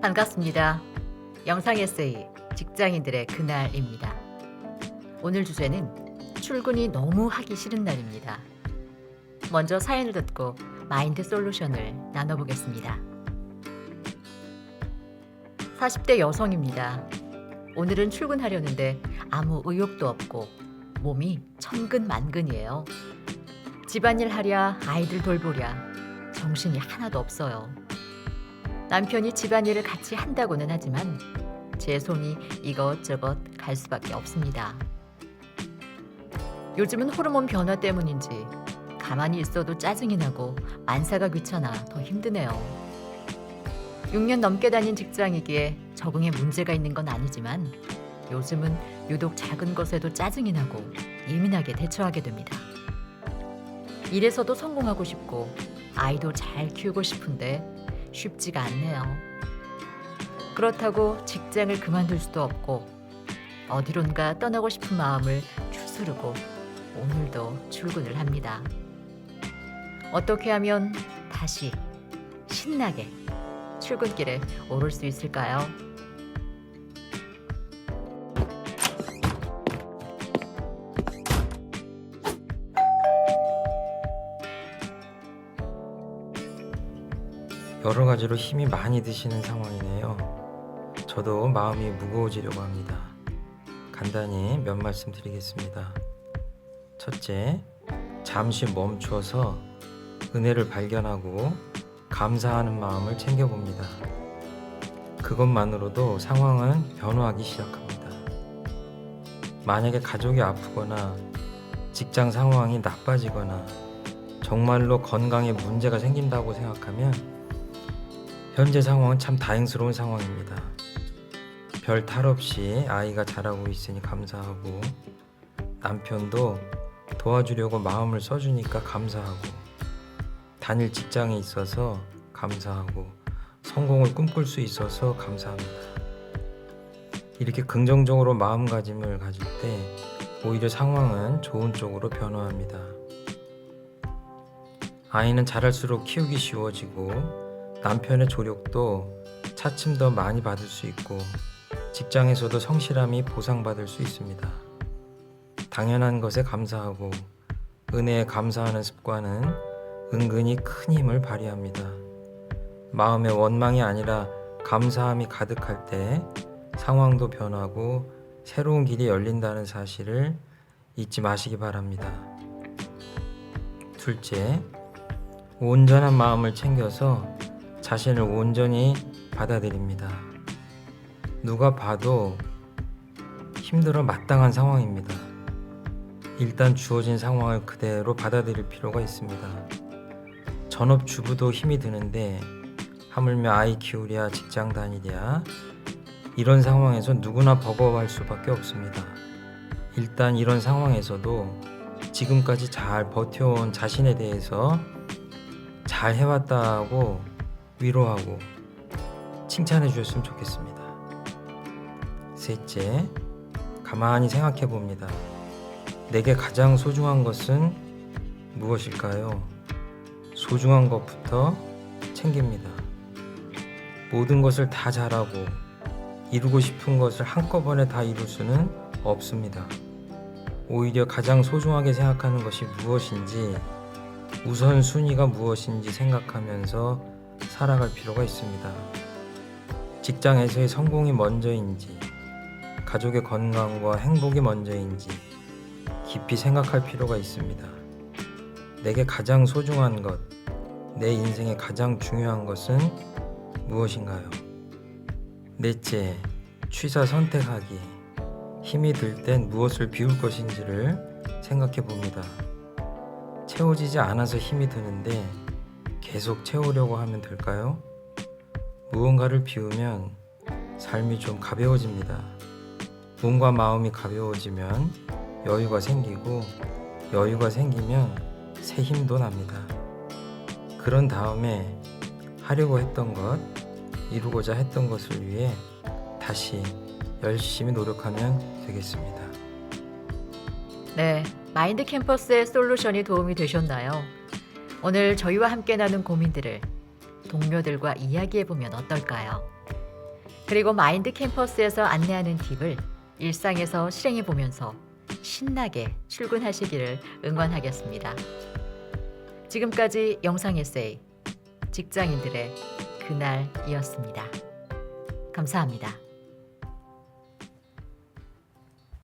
반갑습니다. 영상 에세이 직장인들의 그날입니다. 오늘 주제는 출근이 너무 하기 싫은 날입니다. 먼저 사연을 듣고 마인드 솔루션을 나눠보겠습니다. 40대 여성입니다. 오늘은 출근하려는데 아무 의욕도 없고 몸이 천근만근이에요. 집안일 하랴 아이들 돌보랴 정신이 하나도 없어요. 남편이 집안일을 같이 한다고는 하지만 제 손이 이것저것 갈 수밖에 없습니다. 요즘은 호르몬 변화 때문인지 가만히 있어도 짜증이 나고 만사가 귀찮아 더 힘드네요. 6년 넘게 다닌 직장이기에 적응에 문제가 있는 건 아니지만 요즘은 유독 작은 것에도 짜증이 나고 예민하게 대처하게 됩니다. 일에서도 성공하고 싶고 아이도 잘 키우고 싶은데 쉽지가 않네요. 그렇다고 직장을 그만둘 수도 없고 어디론가 떠나고 싶은 마음을 추스르고 오늘도 출근을 합니다. 어떻게 하면 다시 신나게 출근길에 오를 수 있을까요? 여러 가지로 힘이 많이 드시는 상황이네요. 저도 마음이 무거워지려고 합니다. 간단히 몇 말씀 드리겠습니다. 첫째, 잠시 멈춰서 은혜를 발견하고 감사하는 마음을 챙겨봅니다. 그것만으로도 상황은 변화하기 시작합니다. 만약에 가족이 아프거나 직장 상황이 나빠지거나 정말로 건강에 문제가 생긴다고 생각하면 현재 상황은 참 다행스러운 상황입니다. 별 탈 없이 아이가 자라고 있으니 감사하고 남편도 도와주려고 마음을 써주니까 감사하고 다닐 직장에 있어서 감사하고 성공을 꿈꿀 수 있어서 감사합니다. 이렇게 긍정적으로 마음가짐을 가질 때 오히려 상황은 좋은 쪽으로 변화합니다. 아이는 자랄수록 키우기 쉬워지고 남편의 조력도 차츰 더 많이 받을 수 있고 직장에서도 성실함이 보상받을 수 있습니다. 당연한 것에 감사하고 은혜에 감사하는 습관은 은근히 큰 힘을 발휘합니다. 마음의 원망이 아니라 감사함이 가득할 때 상황도 변하고 새로운 길이 열린다는 사실을 잊지 마시기 바랍니다. 둘째, 온전한 마음을 챙겨서 자신을 온전히 받아들입니다. 누가 봐도 힘들어 마땅한 상황입니다. 일단 주어진 상황을 그대로 받아들일 필요가 있습니다. 전업 주부도 힘이 드는데 하물며 아이 키우랴 직장 다니랴 이런 상황에서 누구나 버거워할 수밖에 없습니다. 일단 이런 상황에서도 지금까지 잘 버텨온 자신에 대해서 잘 해왔다고 위로하고 칭찬해 주셨으면 좋겠습니다. 셋째, 가만히 생각해 봅니다. 내게 가장 소중한 것은 무엇일까요? 소중한 것부터 챙깁니다. 모든 것을 다 잘하고 이루고 싶은 것을 한꺼번에 다 이룰 수는 없습니다. 오히려 가장 소중하게 생각하는 것이 무엇인지 우선순위가 무엇인지 생각하면서 살아갈 필요가 있습니다. 직장에서의 성공이 먼저인지, 가족의 건강과 행복이 먼저인지 깊이 생각할 필요가 있습니다. 내게 가장 소중한 것, 내 인생에 가장 중요한 것은 무엇인가요? 넷째, 취사 선택하기. 힘이 들 땐 무엇을 비울 것인지를 생각해 봅니다. 채워지지 않아서 힘이 드는데 계속 채우려고 하면 될까요? 무언가를 비우면 삶이 좀 가벼워집니다. 몸과 마음이 가벼워지면 여유가 생기고 여유가 생기면 새 힘도 납니다. 그런 다음에 하려고 했던 것, 이루고자 했던 것을 위해 다시 열심히 노력하면 되겠습니다. 네, 마인드 캠퍼스의 솔루션이 도움이 되셨나요? 오늘 저희와 함께 나눈 고민들을 동료들과 이야기해 보면 어떨까요? 그리고 마인드 캠퍼스에서 안내하는 팁을 일상에서 실행해 보면서 신나게 출근하시기를 응원하겠습니다. 지금까지 영상 에세이 직장인들의 그날이었습니다. 감사합니다.